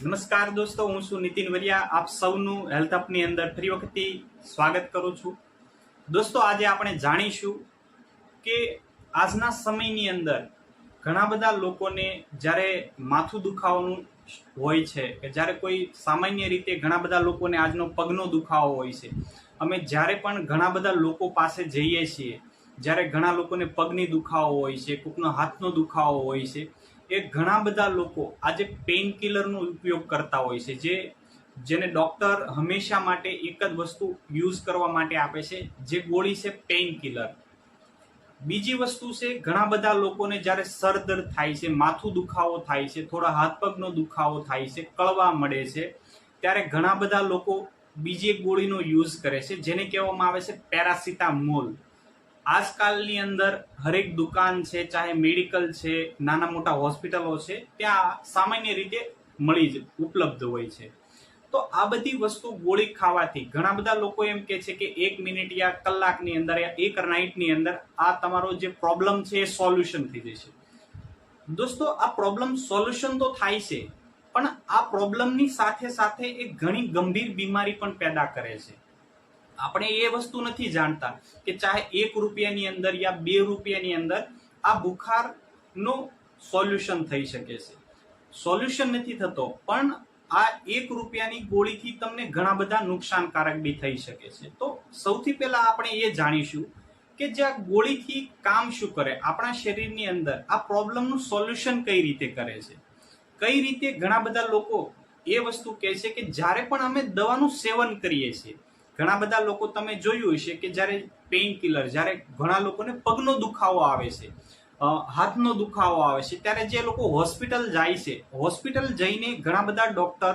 નમસ્કાર દોસ્તો, હું છું નીતિન વરિયા. આપ સૌનું હેલ્થ અપની અંદર ફરી વખતથી સ્વાગત કરું છું. દોસ્તો, આજે આપણે જાણીશું કે આજના સમયની અંદર ઘણા બધા લોકોને જ્યારે માથું દુખાવાનું હોય છે કે જ્યારે કોઈ સામાન્ય રીતે ઘણા બધા લોકોને આજનો પગનો દુખાવો હોય છે, અમે જ્યારે પણ ઘણા બધા લોકો પાસે જઈએ છીએ, જ્યારે ઘણા લોકોને પગની દુખાવો હોય છે, કોકનો હાથનો દુખાવો હોય છે એ ઘણા બધા લોકો આજે પેઇન કિલરનો ઉપયોગ કરતા હોય છે, જે, જેને ડૉક્ટર હંમેશા માટે એક જ વસ્તુ યુઝ કરવા માટે આપે છે, જે ગોળી છે પેઇન કિલર બીજી વસ્તુ છે, ઘણા બધા લોકોને જ્યારે સર દર્દ થાય છે, માથું દુખાવો થાય છે, થોડા હાથ પગનો દુખાવો થાય છે, કળવા મળે છે, ત્યારે ઘણા બધા લોકો બીજી એક ગોળીનો યુઝ કરે છે, જેને કહેવામાં આવે છે પેરાસિટામોલ આજકાલની અંદર હરેક દુકાન છે, ચાહે મેડિકલ છે, નાના મોટા હોસ્પિટલો છે, ત્યાં સામાન્ય રીતે મળી જ ઉપલબ્ધ હોય છે. તો આ બધી વસ્તુ ગોળી ખાવાથી ઘણા બધા લોકો એમ કે છે કે એક મિનિટ યા કલાકની અંદર યા એક નાઇટની અંદર આ તમારો જે પ્રોબ્લેમ છે એ સોલ્યુશન થઈ જશે દોસ્તો, આ પ્રોબ્લેમ સોલ્યુશન તો થાય છે, પણ આ પ્રોબ્લેમની સાથે સાથે એ ઘણી ગંભીર બીમારી પણ પેદા કરે છે. આપણે એ વસ્તુ નથી જાણતા કે ચાહે એક રૂપિયાની અંદર યા બે રૂપિયાની અંદર આ બુખારનો સોલ્યુશન થઈ શકે છે. સોલ્યુશન નથી થતો, પણ આ એક રૂપિયાની ગોળીથી તમને ઘણા બધા નુકસાનકારક બી થઈ શકે છે. તો સૌથી પહેલા આપણે એ જાણીશું કે જે આ ગોળીથી કામ શું કરે, આપણા શરીરની અંદર આ પ્રોબ્લેમનું સોલ્યુશન કઈ રીતે કરે છે. કઈ રીતે ઘણા બધા લોકો એ વસ્તુ કહે છે કે જ્યારે પણ અમે દવાનું સેવન કરીએ છીએ ઘણા બધા લોકો તમે જોયું હશે કે જ્યારે પેઇન કિલર જ્યારે ઘણા લોકોને પગનો દુખાવો આવે છે હાથનો દુખાવો આવે છે, ત્યારે જે લોકો હોસ્પિટલ જાય છે, હોસ્પિટલ જઈને ઘણા બધા ડોક્ટર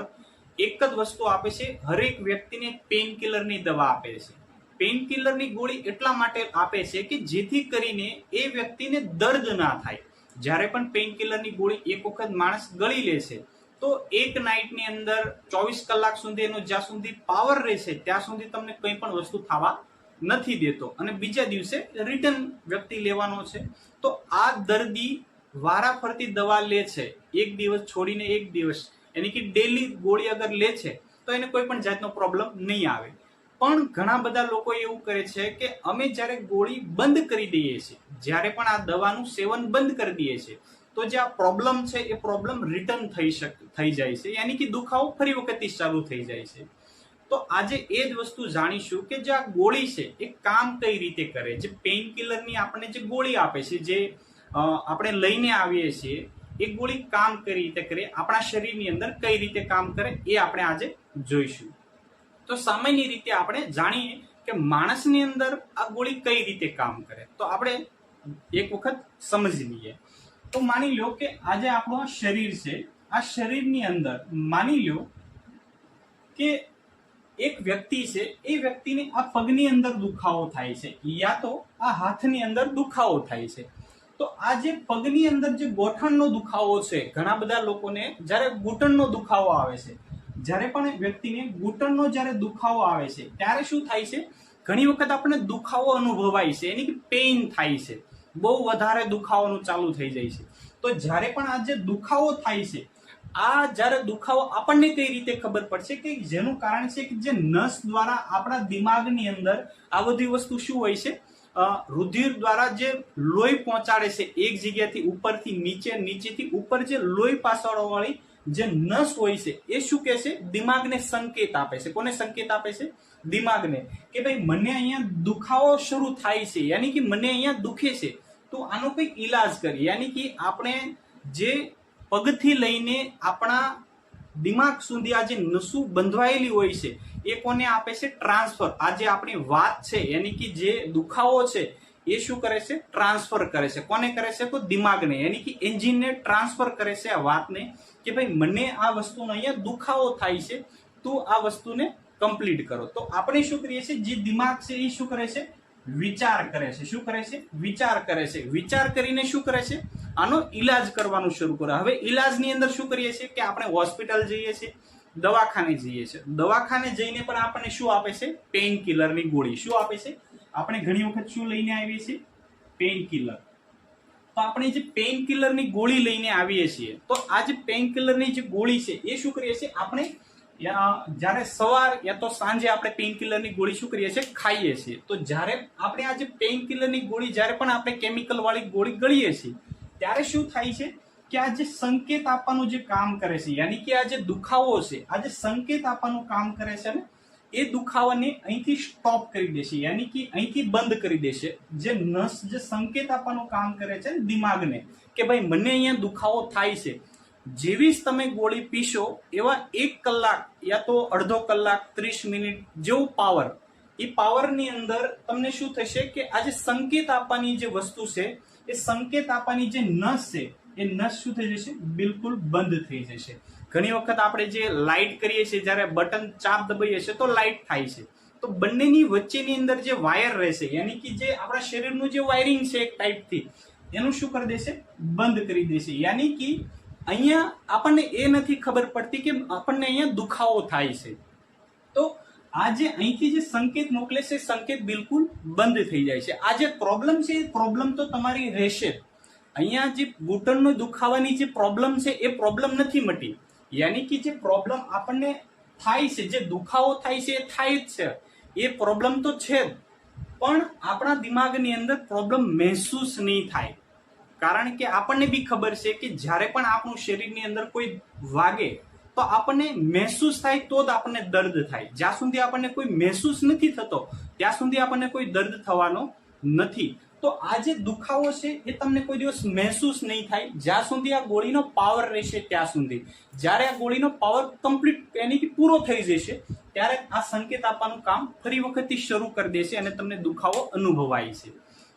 એક જ વસ્તુ આપે છે, હરેક વ્યક્તિને પેઇન કિલરની દવા આપે છે. પેઇન કિલરની ગોળી એટલા માટે આપે છે કે જેથી કરીને એ વ્યક્તિને દર્દ ના થાય. જ્યારે પણ પેઇન કિલરની ગોળી એક વખત માણસ ગળી લે છે તો એક નાઇટની અંદર ચોવીસ કલાક સુધી એનો જ્યાં સુધી પાવર રહેશે, ત્યાં સુધી તમને કંઈ પણ વસ્તુ થવા નથી દેતો. અને બીજા દિવસે રિટર્ન વ્યક્તિ લેવાનો છે. તો આ દર્દી વારાફરતી દવા લે છે. એક દિવસ છોડીને એક દિવસ. એની કે ડેલી ગોળી અગર લે છે, તો એને કોઈ પણ જાતનો પ્રોબ્લેમ નહીં આવે. પણ ઘણા બધા લોકો એવું કરે છે કે અમે જ્યારે ગોળી બંધ કરી દઈએ છીએ, જ્યારે પણ આ દવાનું સેવન બંધ કરી દઈએ છીએ તો જે આ પ્રોબ્લેમ છે, એ પ્રોબ્લેમ રિટર્ન થઈ શક, થઈ જાય છે. યાની કે દુખાવો ફરી વખતથી ચાલુ થઈ જાય છે. તો આજે એ જ વસ્તુ જાણીશું કે જે આ ગોળી છે, એ કામ કઈ રીતે કરે? જે પેઇન કિલરની આપણને જે ગોળી આપે છે, જે આપણે લઈને આવીએ છીએ, એ ગોળી કામ કઈ રીતે કરે? આપણા શરીરની અંદર કઈ રીતે કામ કરે? એ આપણે આજે જોઈશું. તો સામાન્ય રીતે આપણે જાણીએ કે માણસની અંદર આ ગોળી કઈ રીતે કામ કરે? તો આપણે એક વખત સમજી લઈએ. તો માની લો કે આજે આપણું શરીર છે. આ શરીરની અંદર માની લો કે એક વ્યક્તિ છે, એ વ્યક્તિને આ પગની અંદર દુખાવો થાય છે યા તો આ હાથની અંદર દુખાવો થાય છે. તો આ જે પગની અંદર જે ગોઠણનો દુખાવો છે, ઘણા બધા લોકોને જ્યારે ઘૂંટણનો દુખાવો આવે છે, જ્યારે પણ વ્યક્તિને ઘૂંટણનો જ્યારે દુખાવો આવે છે, ત્યારે શું થાય છે? ઘણી વખત આપણને દુખાવો અનુભવાય છે, એની પેઇન થાય છે. બહુ વધારે દુખાવાનું ચાલુ થઈ જાય છે. તો જ્યારે પણ આ જે દુખાવો થાય છે, આ જ્યારે દુખાવો આપણને કઈ રીતે ખબર પડશે કે જેનું કારણ છે કે જે નસ દ્વારા આપણા દિમાગની અંદર આ બધી વસ્તુ શું હોય છે? રુધિર દ્વારા જે લોહી પહોંચાડે છે, એક જગ્યાથી ઉપરથી નીચે, નીચેથી ઉપર જે લોહી પાછળવાળી જે નસ હોય છે, એ શું કહે છે? દિમાગને સંકેત આપે છે. કોને સંકેત આપે છે? દિમાગને કે ભાઈ, મને અહીંયા દુખાવો શરૂ થાય છે. યાની કે મને અહીંયા દુખે છે. તો આનો કંઈક ઈલાજ કરીએ. યાની કે આપણે જે પગથી લઈને આપણા દિમાગ સુધી આ જે નસું બંધવાયેલી હોય છે, એ કોને આપે છે? ટ્રાન્સફર. આ જે આપણી વાત છે, યાની કે જે દુખાવો છે, એ શું કરે છે? ટ્રાન્સફર કરે છે. કોને કરે છે? તો દિમાગને. યાની કે એન્જિનને ટ્રાન્સફર કરે છે આ વાતને કે ભાઈ મને આ વસ્તુનો અહીંયા દુખાવો થાય છે, તું આ વસ્તુને કમ્પ્લીટ કરો. તો આપણે શું કરીએ છીએ? જે દિમાગ છે, એ શું કરે છે? વિચાર કરે છે. શું કરે છે? વિચાર કરે છે. વિચાર કરીને શું કરે છે? આનો ઈલાજ કરવાનું શરૂ કરે. હવે ઈલાજની અંદર શું કરીએ છીએ કે આપણે હોસ્પિટલ જઈએ છીએ, દવાખાને જઈએ છીએ. દવાખાને જઈને પણ આપણને શું આપે છે? પેઇન કિલરની ગોળી. શું આપે છે? આપણે ઘણી વખત શું લઈને આવીએ છીએ? પેઇન કિલર તો આપણે જે પેઇન કિલરની ગોળી લઈને આવીએ છીએ, તો આ જે પેઇન કિલરની જે ગોળી છે, એ શું કરીએ છીએ? આપણે જ્યારે સવાર યા તો સાંજે આપણે પેઇન કિલરની ગોળી શું કરીએ છીએ? ખાઈએ છીએ. તો જ્યારે આપણે આ જે પેઇન કિલરની ગોળી, જ્યારે પણ આપણે કેમિકલ વાળી ગોળી ગળીએ છીએ, ત્યારે શું થાય છે કે આ જે સંકેત આપવાનું જે કામ કરે છે, યાની કે આ જે દુખાવો છે, આ જે સંકેત આપવાનું કામ કરે છે ને, એ દુખાવાને અહીંથી સ્ટોપ કરી દેશે યાની કે અહીંથી બંધ કરી દેશે જે નસ, જે સંકેત આપવાનું કામ કરે છે ને, દિમાગને, કે ભાઈ મને અહીંયા દુખાવો થાય છે. જેવી જ તમે ગોળી પીશો, એવા એક કલાક યા તો અડધો કલાક, ત્રીસ મિનિટ જેવું પાવર એ પાવરની અંદર તમને શું થશે કે આ જે સંકેત આપવાની જે વસ્તુ છે, એ સંકેત આપવાની જે નસ છે, એ નસ શું થઈ જશે? બિલકુલ બંધ થઈ જશે. ઘણી વખત આપણે જે લાઇટ કરીએ છીએ, જ્યારે બટન ચાપ દબાઈએ છીએ, તો લાઇટ થાય છે. તો બંનેની વચ્ચેની અંદર જે વાયર રહેશે, યાની કે જે આપણા શરીરનું જે વાયરિંગ છે એક ટાઈપથી એનું શું કરી દેશે? બંધ કરી દેશે. યાની કે અહીંયા આપણને એ નથી ખબર પડતી કે આપણને અહીંયા દુખાવો થાય છે. તો આ જે અહીંથી જે સંકેત મોકલે છે, સંકેત બિલકુલ બંધ થઈ જાય છે. આ જે પ્રોબ્લેમ છે, એ પ્રોબ્લેમ તો તમારી રહેશે. અહીંયા જે ઘૂંટણનો દુખાવાની જે પ્રોબ્લેમ છે, એ પ્રોબ્લેમ નથી મટી. યાની કે જે પ્રોબ્લેમ આપણને થાય છે, જે દુખાવો થાય છે, એ થાય જ છે. એ પ્રોબ્લેમ તો છે પણ આપણા દિમાગની અંદર પ્રોબ્લેમ મહેસૂસ નહીં થાય. કારણ કે આપણને બી ખબર છે કે જ્યારે પણ આપણું શરીરની અંદર કોઈ વાગે, તો આપણને મહેસૂસ થાય તો જ આપણને દર્દ થાય. જ્યાં સુધી આપણને કોઈ મહેસૂસ નથી થતો, ત્યાં સુધી આપણને કોઈ દર્દ થવાનો નથી. તો આ જે દુખાવો છે, એ તમને કોઈ દિવસ મહેસૂસ નહીં થાય. જ્યાં સુધી આ ગોળીનો પાવર રહેશે, ત્યાં સુધી. જ્યારે આ ગોળીનો પાવર કમ્પ્લીટ એની પૂરો થઈ જશે, ત્યારે આ સંકેત આપવાનું કામ ફરી વખતથી શરૂ કરી દેશે અને તમને દુખાવો અનુભવાય છે.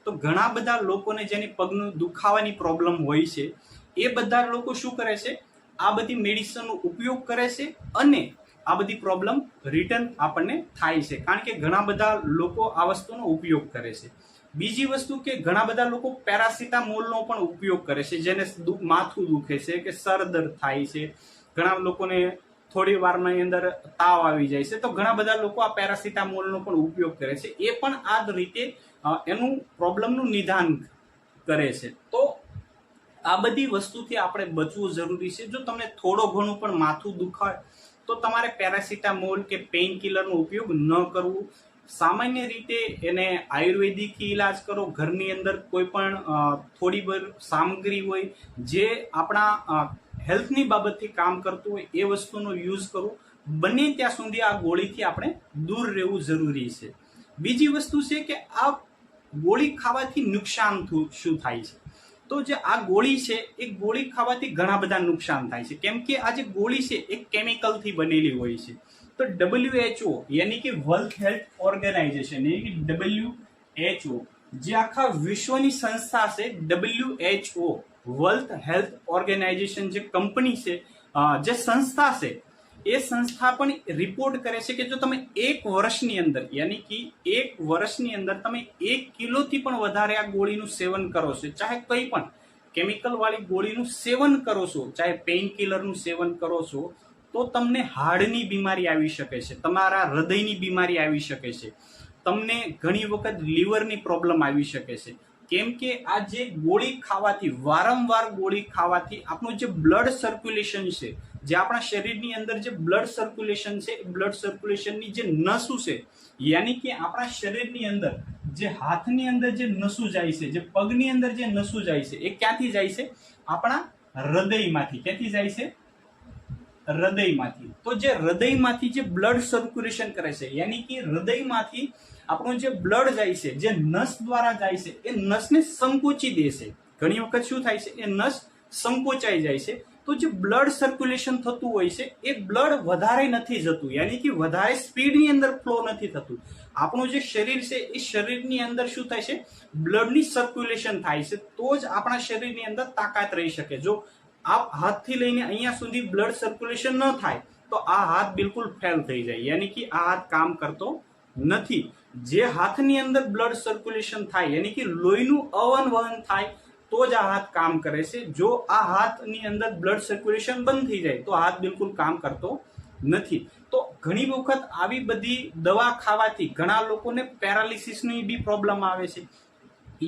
તો ઘણા બધા લોકોને જેની પગનું દુખાવાની પ્રોબ્લેમ હોય છે, એ બધા લોકો શું કરે છે? આ બધી મેડિસિનનો ઉપયોગ કરે છે અને આ બધી પ્રોબ્લેમ રિટર્ન આપણને થાય છે. કારણ કે ઘણા બધા લોકો આ વસ્તુનો ઉપયોગ કરે છે. બીજી વસ્તુ કે ઘણા બધા લોકો પેરાસિટામોલનો પણ ઉપયોગ કરે છે, જેને માથું દુખે છે કે સર દર્દ થાય છે. ઘણા લોકોને થોડી વારની અંદર તાવ આવી જાય છે. તો ઘણા બધા લોકો આ પેરાસિટામોલનો પણ ઉપયોગ કરે છે. એ પણ આ રીતે એનું પ્રોબ્લેમનું નિદાન કરે છે. તો આ બધી વસ્તુથી આપણે બચવું જરૂરી છે. જો તમને થોડો ઘણું પણ માથું દુખાય, તો તમારે પેરાસિટામોલ કે પેઇન કિલરનો ઉપયોગ ન કરવો. સામાન્ય રીતે એને આયુર્વેદિકથી ઈલાજ કરો. ઘરની અંદર કોઈ પણ થોડી બર સામગ્રી હોય, જે આપણા હેલ્થની બાબતથી કામ કરતું હોય, એ વસ્તુનો યુઝ કરો. બને ત્યાં સુધી આ ગોળીથી આપણે દૂર રહેવું જરૂરી છે. બીજી વસ્તુ છે કે આ ગોળી ખાવાથી નુકસાન શું થાય છે? તો જે આ ગોળી છે, એ ગોળી ખાવાથી ઘણા બધા નુકસાન થાય છે. કેમ કે આ જે ગોળી છે, એ કેમિકલથી બનેલી હોય છે. તો ડબલ્યુએચઓ યાની કે વર્લ્ડ હેલ્થ ઓર્ગેનાઇઝેશન, યાની કે ડબલ્યુએચઓ જે આખા વિશ્વની સંસ્થા છે ડબલ્યુએચઓ વર્લ્ડ હેલ્થ ઓર્ગેનાઇઝેશન જે કંપની છે જે સંસ્થા છે એ સંસ્થા પણ રિપોર્ટ કરે છે કે જો તમે એક વર્ષની અંદર, યાની કે એક વર્ષની અંદર તમે એક કિલોથી પણ વધારે આ ગોળીનું સેવન કરો છો, ચાહે કંઈ પણ કેમિકલ વાળી ગોળીનું સેવન કરો છો, ચાહે પેઇન કિલરનું સેવન કરો છો, તો તમને હાર્ડની બીમારી આવી શકે છે, તમારા હૃદયની બીમારી આવી શકે છે, તમને ઘણી વખત લીવરની પ્રોબ્લેમ આવી શકે છે. કેમ કે આ જે ગોળી ખાવાથી, વારંવાર ગોળી ખાવાથી આપણું જે બ્લડ સર્ક્યુલેશન છે જે આપણા શરીરની અંદર જે બ્લડ સર્ક્યુલેશન છે, એ બ્લડ સર્ક્યુલેશનની જે નસું છે, યાની કે આપણા શરીરની અંદર જે હાથની અંદર જે નસું જાય છે, જે પગની અંદર જે નસું જાય છે, એ ક્યાંથી જાય છે? આપણા હૃદયમાંથી. ક્યાંથી જાય છે? હૃદયમાંથી. તો જે હૃદયમાંથી જે બ્લડ સર્ક્યુલેશન કરે છે, યાની કે હૃદયમાંથી આપણું જે બ્લડ જાય છે, જે નસ દ્વારા જાય છે, એ નસને સંકોચી દેશે ઘણી વખત શું થાય છે? એ નસ સંકોચાઈ જાય છે. તો જે બ્લડ સર્ક્યુલેશન થતું હોય છે, એ બ્લડ વધારે નથી જતું. યાની કે વધારે સ્પીડની અંદર ફ્લો નથી થતું. આપણું જે શરીર છે, એ શરીરની અંદર શું થાય છે? બ્લડની સર્ક્યુલેશન થાય છે. તો જ આપણા શરીરની અંદર તાકાત રહી શકે. જો આપ હાથથી લઈને અહીંયા સુધી બ્લડ સર્ક્યુલેશન ન થાય, તો આ હાથ બિલકુલ ફેલ થઈ જાય. યાની કે આ હાથ કામ કરતો નથી. જે હાથની અંદર બ્લડ સર્ક્યુલેશન થાય, યાની કે લોહીનું અવન વહન થાય તો જ આ હાથ કામ કરે છે. જો આ હાથની અંદર બ્લડ સર્ક્યુલેશન બંધ થઈ જાય, તો હાથ બિલકુલ કામ કરતો નથી. તો ઘણી વખત આવી બધી દવા ખાવાથી ઘણા લોકોને પેરાલિસિસની બી પ્રોબ્લેમ આવે છે.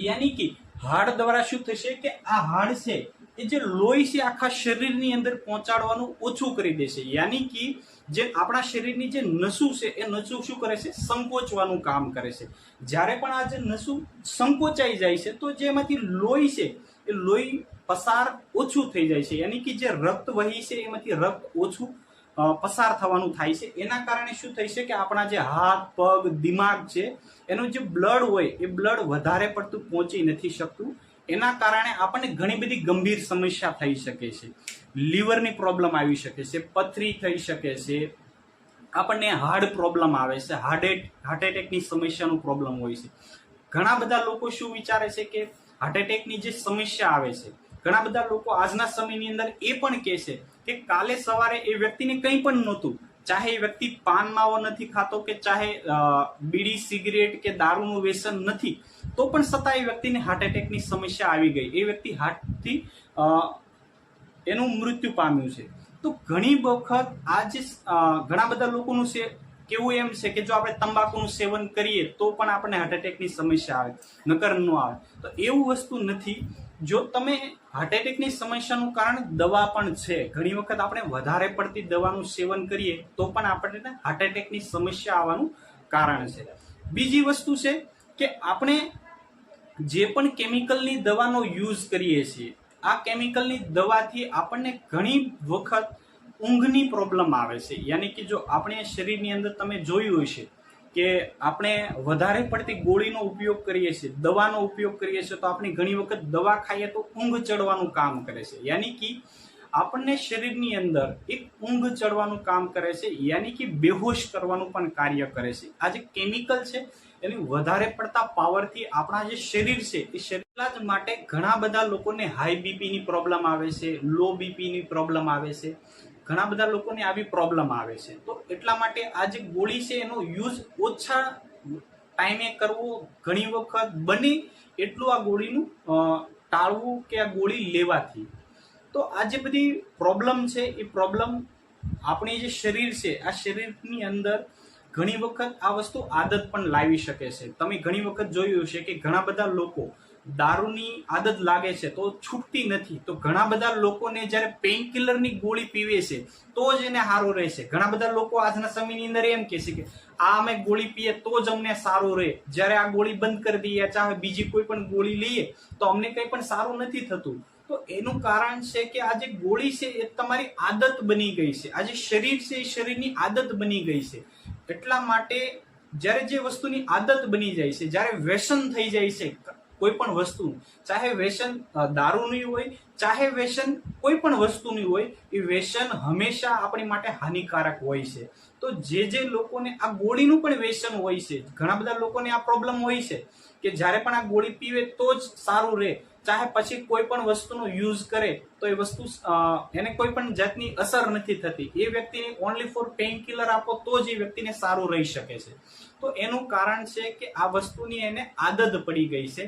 યાની કે હાડ દ્વારા શું થશે કે આ હાડ છે એ જે લોહી છે આખા શરીરની અંદર પહોંચાડવાનું ઓછું કરી દેશે. યાની કે જે આપણા શરીરની જે નસું છે, એ નસું શું કરે છે? સંકોચવાનું કામ કરે છે. જ્યારે પણ આ જે નસું સંકોચાઈ જાય છે, તો જે એમાંથી લોહી છે, એ લોહી પસાર ઓછું થઈ જાય છે. યાની કે જે રક્ત વહી છે, એમાંથી રક્ત ઓછું પસાર થવાનું થાય છે. એના કારણે શું થઈ છે કે આપણા જે હાથ, પગ, દિમાગ છે, એનું જે બ્લડ હોય, એ બ્લડ વધારે પડતું પહોંચી નથી શકતું. એના કારણે આપણને ઘણી બધી ગંભીર સમસ્યા થઈ શકે છે. લીવરની પ્રોબ્લેમ આવી શકે છે, પથરી થઈ શકે છે. આપણને હાર્ડ પ્રોબ્લેમ આવે છે, હાર્ટ હાર્ટ એટેકની સમસ્યાનો પ્રોબ્લેમ હોય છે. ઘણા બધા લોકો શું વિચારે છે કે હાર્ટ એટેકની જે સમસ્યા આવે છે, ઘણા બધા લોકો આજના સમયની અંદર એ પણ કહે છે કે કાલે સવારે એ વ્યક્તિને કંઈ પણ નહોતું, ચાહે એ વ્યક્તિ પાન માવો નથી ખાતો કે ચાહે બીડી, સિગરેટ કે દારૂનું વ્યસન નથી, તો પણ છતાં એ વ્યક્તિને હાર્ટ એટેકની સમસ્યા આવી ગઈ. એ વ્યક્તિ હાર્ટથી એનું મૃત્યુ પામ્યું છે. તો ઘણી વખત આ જે ઘણા બધા લોકોનું છે, કેવું એમ છે કે જો આપણે તંબાકુનું સેવન કરીએ તો પણ આપણને હાર્ટ એટેકની સમસ્યા આવે, નકર ન આવે. તો એવું વસ્તુ નથી. જો તમે હાર્ટ એટેકની સમસ્યાનું કારણ દવા પણ છે, ઘણી વખત આપણે વધારે પડતી દવાનું સેવન કરીએ તો પણ આપણને હાર્ટ એટેકની સમસ્યા આવવાનું કારણ છે. બીજી વસ્તુ છે કે આપણે જે પણ કેમિકલની દવાનો યુઝ કરીએ છીએ આ કેમિકલની દવાથી આપણને ઘણી વખત ઊંઘની પ્રોબ્લેમ આવે છે. યાની કે જો આપણે શરીરની અંદર તમે જોયું હશે કે આપણે વધારે પડતી ગોળીનો ઉપયોગ કરીએ છીએ, દવાનો ઉપયોગ કરીએ છીએ, તો આપણે ઘણી વખત દવા ખાઈએ તો ઊંઘ ચડવાનું કામ કરે છે. યાની કે આપણને શરીરની અંદર એક ઊંઘ ચડવાનું કામ કરે છે. યાની કે બેહોશ કરવાનું પણ કાર્ય કરે છે. આ જે કેમિકલ છે એની વધારે પડતા પાવરથી આપણા જે શરીર છે, એ શરીરના જ માટે ઘણા બધા લોકોને હાઈ બીપીની પ્રોબ્લેમ આવે છે લો બીપીની પ્રોબ્લેમ આવે છે. ઘણા બધા લોકોને આવી પ્રોબ્લેમ આવે છે. તો એટલા માટે આ જે ગોળી છે, એનો યુઝ ઓછા ટાઈમે કરવો ઘણી વખત બને એટલું આ ગોળીનું ટાળવું કે આ ગોળી લેવાથી. તો આ જે બધી પ્રોબ્લેમ છે, એ પ્રોબ્લેમ આપણી જે શરીર છે, આ શરીરની અંદર ઘણી વખત આ વસ્તુ આદત પણ લાવી શકે છે. તમે ઘણી વખત જોયું હશે કે ઘણા બધા લોકો દારૂની આદત લાગે છે તો છૂટતી નથી. તો ઘણા બધા લોકોને જ્યારે પેઇન કિલરની ગોળી પીવે છે તો જ એને સારું રહેશે ઘણા બધા લોકો આજના સમયની અંદર એમ કહે છે કે આ અમે ગોળી પીએ તો જ અમને સારું રહે. જ્યારે આ ગોળી બંધ કરી દઈએ, ચાહે બીજી કોઈ પણ ગોળી લઈએ, તો અમને કંઈ પણ સારું નથી થતું. તો એનું કારણ છે કે આ જે ગોળી છે એ તમારી આદત બની ગઈ છે. આ જે શરીર છે એ શરીરની આદત બની ગઈ છે. એટલા માટે જ્યારે જે વસ્તુની આદત બની જાય છે, જ્યારે વ્યસન થઈ જાય છે કોઈ પણ વસ્તુ ચાહે વ્યસન દારૂની હોય, ચાહે વ્યસન કોઈ પણ વસ્તુની હોય, એ વ્યસન હંમેશા આપણી માટે હાનિકારક હોય છે. તો જે જે લોકોને આ ગોળીનું પણ વ્યસન હોય છે, ઘણા બધા લોકોને આ પ્રોબ્લેમ હોય છે, કે જ્યારે પણ આ ગોળી પીવે તો જ સારું રહે. ચાહે પછી કોઈ પણ વસ્તુનો યુઝ કરે તો એ વસ્તુ એને કોઈ પણ જાતની અસર નથી થતી. એ વ્યક્તિને ઓનલી ફોર પેઇન કિલર આપો તો જ એ વ્યક્તિને સારું રહી શકે છે. તો એનું કારણ છે કે આ વસ્તુની એને આદત પડી ગઈ છે.